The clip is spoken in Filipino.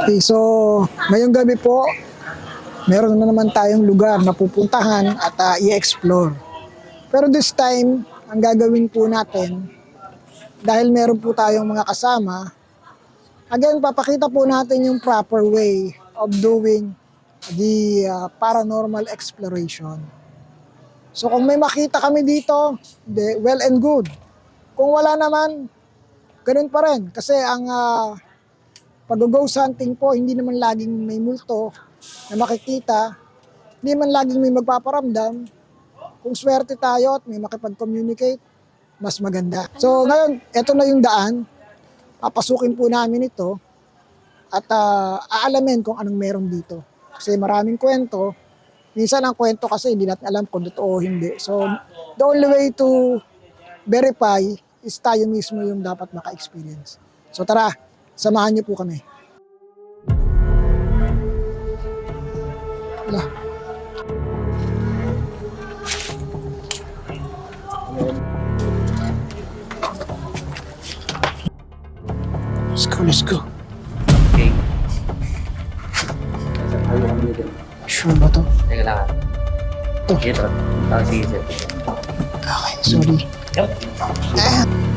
Okay, so ngayong gabi po, meron na naman tayong lugar na pupuntahan at ah, i-explore. Pero this time, ang gagawin po natin, dahil meron po tayong mga kasama, again, papakita po natin yung proper way of doing the ah, paranormal exploration. So kung may makita kami dito, de, well and good. Kung wala naman, ganun pa rin. Kasi ang ah, pag-ghost hunting po, hindi naman laging may multo na makikita. Hindi man laging may magpaparamdam. Kung swerte tayo at may makipag-communicate, mas maganda. So ngayon, eto na yung daan. Papasukin po namin ito at ah, aalamin kung anong meron dito. Kasi maraming kwento. Minsan ang kwento kasi hindi natin alam kung totoo o hindi. So the only way to verify is tayo mismo yung dapat maka-experience. So tara, samahan niyo po kami. Wala. Let's go, let's go. Okay. Sure ba to? Teka lang. ah. To. Dito. Ah, sige, sir. Okay, sorry. Yup. Ah.